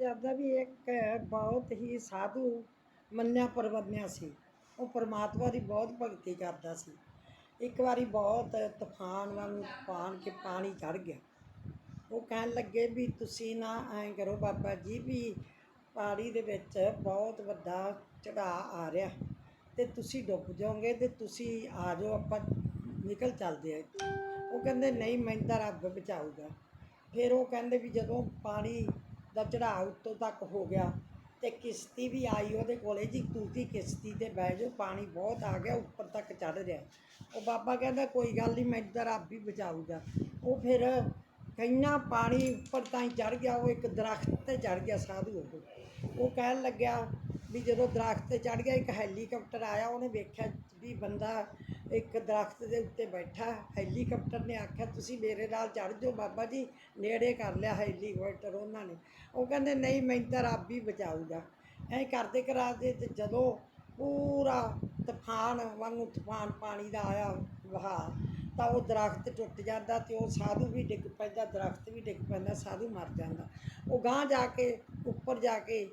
ਜ਼ਿਆਦਾ ਵੀ ਇੱਕ ਬਹੁਤ ਹੀ ਸਾਧੂ ਮੰਨਿਆ ਪਰਵੰਨਿਆ ਸੀ। ਉਹ ਪਰਮਾਤਮਾ ਦੀ ਬਹੁਤ ਭਗਤੀ ਕਰਦਾ ਸੀ। ਇੱਕ ਵਾਰੀ ਬਹੁਤ ਤੂਫਾਨ ਵਾਂਗ ਤੂਫਾਨ ਕੇ ਪਾਣੀ ਚੜ ਗਿਆ। ਉਹ ਕਹਿਣ ਲੱਗੇ ਵੀ ਤੁਸੀਂ ਨਾ ਐਂ ਕਰੋ ਬਾਬਾ ਜੀ ਵੀ ਪਾਣੀ ਦੇ ਵਿੱਚ ਬਹੁਤ ਵੱਡਾ ਚੜਾਅ ਆ ਰਿਹਾ। ਤੇ ਤੁਸੀਂ ਡੁੱਬ ਜਾਓਗੇ ਤੇ ਤੁਸੀਂ ਆ ਜਾਓ, ਆਪਾਂ ਨਿਕਲ ਚੱਲਦੇ ਆ ਉਹ ਕਹਿੰਦੇ, ਨਹੀਂ, ਮੈਨੂੰ ਤਾਂ ਰੱਬ ਬਚਾਊਗਾ। ਫਿਰ ਉਹ ਕਹਿੰਦੇ ਵੀ ਜਦੋਂ ਪਾਣੀ ਦਾ ਚੜਾਅ ਉੱਤੋਂ ਤੱਕ ਹੋ ਗਿਆ ਅਤੇ ਕਿਸ਼ਤੀ ਵੀ ਆਈ ਉਹਦੇ ਕੋਲੇ ਜੀ ਤੁਸੀਂ ਕਿਸ਼ਤੀ ਤੇ ਬਹਿ ਜਾਓ, ਪਾਣੀ ਬਹੁਤ ਆ ਗਿਆ, ਉੱਪਰ ਤੱਕ ਚੜ੍ਹ ਰਿਹਾ। ਉਹ ਬਾਬਾ ਕਹਿੰਦਾ, ਕੋਈ ਗੱਲ ਨਹੀਂ ਮੈਨੂੰ ਤਾਂ ਰੱਬ ਹੀ ਬਚਾਊਗਾ। ਉਹ ਫਿਰ ਕਈਆਂ ਪਾਣੀ ਉੱਪਰ ਤਾਂ ਹੀ ਚੜ ਗਿਆ, ਉਹ ਇੱਕ ਦਰਖਤ ਤੇ ਚੜ ਗਿਆ ਸਾਧੂ ਉਹ। ਉਹ ਕਹਿਣ ਲੱਗਿਆ ਵੀ ਜਦੋਂ ਦਰਖਤ ਤੇ ਚੜ ਗਿਆ, ਇੱਕ ਹੈਲੀਕਾਪਟਰ ਆਇਆ, ਉਹਨੇ ਵੇਖਿਆ ਵੀ ਬੰਦਾ ਇੱਕ ਦਰਖਤ ਦੇ ਉੱਤੇ ਬੈਠਾ, ਹੈਲੀਕਾਪਟਰ ਨੇ ਆਖਿਆ, ਤੁਸੀਂ ਮੇਰੇ ਨਾਲ ਚੜ ਜਾਓ ਬਾਬਾ ਜੀ, ਨੇੜੇ ਕਰ ਲਿਆ ਹੈਲੀਕਾਪਟਰ ਉਹਨਾਂ ਨੇ। ਉਹ ਕਹਿੰਦੇ, ਨਹੀਂ ਮੈਂ ਤਾਂ ਰੱਬ ਹੀ ਬਚਾਊਗਾ। ਐਂ ਕਰਦੇ ਕਰਾਦੇ ਤੇ ਜਦੋਂ ਪੂਰਾ ਤੂਫਾਨ ਵਾਂਗੂ ਤੂਫਾਨ ਪਾਣੀ ਦਾ ਆਇਆ ਵਹਾ ਤਾਂ ਉਹ ਦਰਖਤ ਟੁੱਟ ਜਾਂਦਾ ਤੇ ਉਹ ਸਾਧੂ ਵੀ ਡਿੱਗ ਪੈਂਦਾ, ਦਰਖਤ ਵੀ ਡਿੱਗ ਪੈਂਦਾ, ਸਾਧੂ ਮਰ ਜਾਂਦਾ। ਉਹ ਗਾਂ ਜਾ ਕੇ, ਉੱਪਰ ਜਾ ਕੇ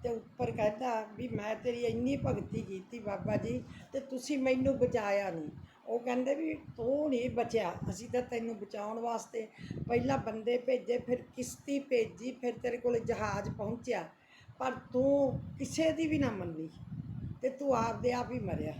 ਅਤੇ ਉੱਪਰ ਕਹਿੰਦਾ ਵੀ ਮੈਂ ਤੇਰੀ ਇੰਨੀ ਭਗਤੀ ਕੀਤੀ ਬਾਬਾ ਜੀ ਅਤੇ ਤੁਸੀਂ ਮੈਨੂੰ ਬਚਾਇਆ ਨਹੀਂ। ਉਹ ਕਹਿੰਦੇ ਵੀ ਤੂੰ ਨਹੀਂ ਬਚਿਆ, ਅਸੀਂ ਤਾਂ ਤੈਨੂੰ ਬਚਾਉਣ ਵਾਸਤੇ ਪਹਿਲਾਂ ਬੰਦੇ ਭੇਜੇ, ਫਿਰ ਕਿਸ਼ਤੀ ਭੇਜੀ, ਫਿਰ ਤੇਰੇ ਕੋਲ ਜਹਾਜ਼ ਪਹੁੰਚਿਆ। ਪਰ ਤੂੰ ਕਿਸੇ ਦੀ ਵੀ ਨਾ ਮੰਨੀ ਅਤੇ ਤੂੰ ਆਪਦੇ ਆਪ ਹੀ ਮਰਿਆ।